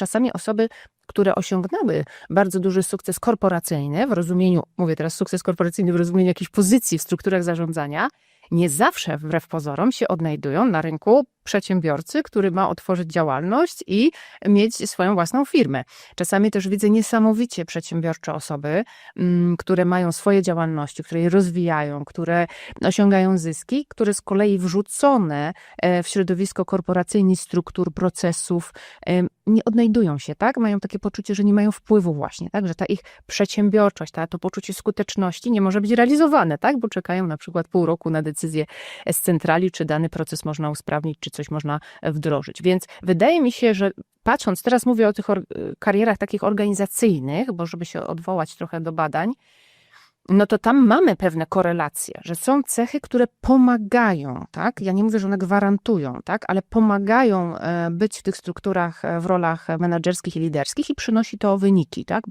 czasami osoby, które osiągnęły bardzo duży sukces korporacyjny, w rozumieniu, mówię teraz sukces korporacyjny w rozumieniu jakiejś pozycji w strukturach zarządzania, nie zawsze wbrew pozorom się odnajdują na rynku przedsiębiorcy, który ma otworzyć działalność i mieć swoją własną firmę. Czasami też widzę niesamowicie przedsiębiorcze osoby, mm, które mają swoje działalności, które je rozwijają, które osiągają zyski, które z kolei wrzucone e, w środowisko korporacyjnych struktur, procesów, em, nie odnajdują się, tak? Mają takie poczucie, że nie mają wpływu właśnie, tak? Że ta ich przedsiębiorczość, ta, to poczucie skuteczności nie może być realizowane, tak? Bo czekają na przykład pół roku na decyzję z centrali, czy dany proces można usprawnić, czy coś można wdrożyć. Więc wydaje mi się, że patrząc, teraz mówię o tych karierach takich organizacyjnych, bo żeby się odwołać trochę do badań, no to tam mamy pewne korelacje, że są cechy, które pomagają, tak? Ja nie mówię, że one gwarantują, tak? Ale pomagają e, być w tych strukturach, e, w rolach menedżerskich i liderskich i przynosi to wyniki, tak?